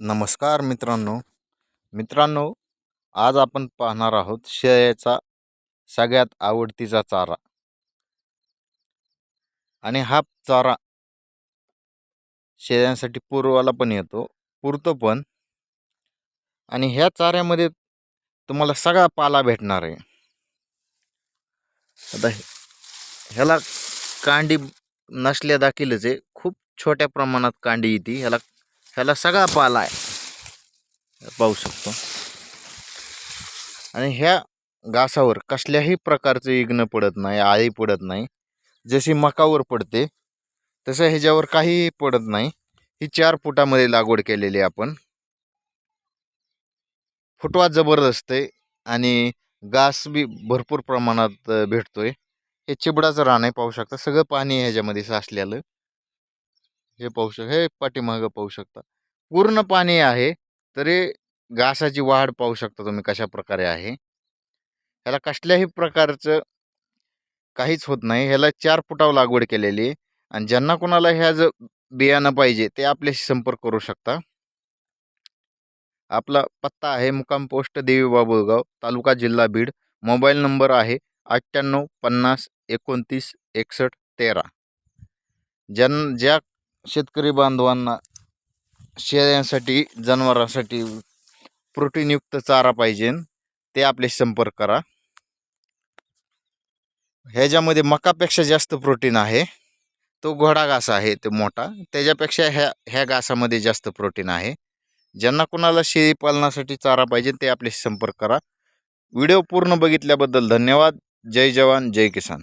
नमस्कार मित्रांनो. मित्रांनो आज आपण पाहणार आहोत शेळ्याचा सगळ्यात आवडतीचा चारा. आणि हा चारा शेळ्यांसाठी पूर्वाला पण येतो पुरतो पण. आणि ह्या चाऱ्यामध्ये तुम्हाला सगळा पाला भेटणार आहे. आता ह्याला कांडी नसल्या दाखीलच आहे. खूप छोट्या प्रमाणात कांडी येते. ह्याला ह्याला सगळा पाला आहे. पाहू शकतो. आणि ह्या घासावर कसल्याही प्रकारचं इग्न पडत नाही आळी पडत नाही. जशी मकावर पडते तसं ह्याच्यावर काहीही पडत नाही. ही चार फुटामध्ये लागवड केलेली आहे आपण. फुटवा जबरदस्त आहे आणि घास बी भरपूर प्रमाणात भेटतोय. हे चिबडाचं रान आहे पाहू शकता. सगळं पाणी ह्याच्यामध्ये साचलेलं हे पाहू शक हे पाठीमागं पाहू शकता. पूर्ण पाणी आहे तरी घासाची वाढ पाहू शकता तुम्ही कशा प्रकारे आहे. ह्याला कसल्याही प्रकारचं काहीच होत नाही. ह्याला चार फुटाव लागवड केलेली आहे आणि ज्यांना कोणाला ह्या ज बियाणं पाहिजे ते आपल्याशी संपर्क करू शकता. आपला पत्ता आहे मुकाम पोस्ट देवी बाबुळगाव तालुका जिल्हा बीड. मोबाईल नंबर आहे अठ्ठ्याण्णव पन्नास एकोणतीस एकसष्ट तेरा. ज्यां ज्या शेतकरी बांधवांना शेळ्यांसाठी जनावरांसाठी प्रोटीनयुक्त चारा पाहिजे. ते आपले संपर्क करा. ह्याच्यामध्ये मकापेक्षा जास्त प्रोटीन आहे. तो घोडा घास आहे तो मोठा. त्याच्यापेक्षा ह्या ह्या घासामध्ये जास्त प्रोटीन आहे. ज्यांना कुणाला शेळी पालनासाठी चारा पाहिजे ते आपले संपर्क करा. व्हिडिओ पूर्ण बघितल्याबद्दल धन्यवाद. जय जवान जय किसान.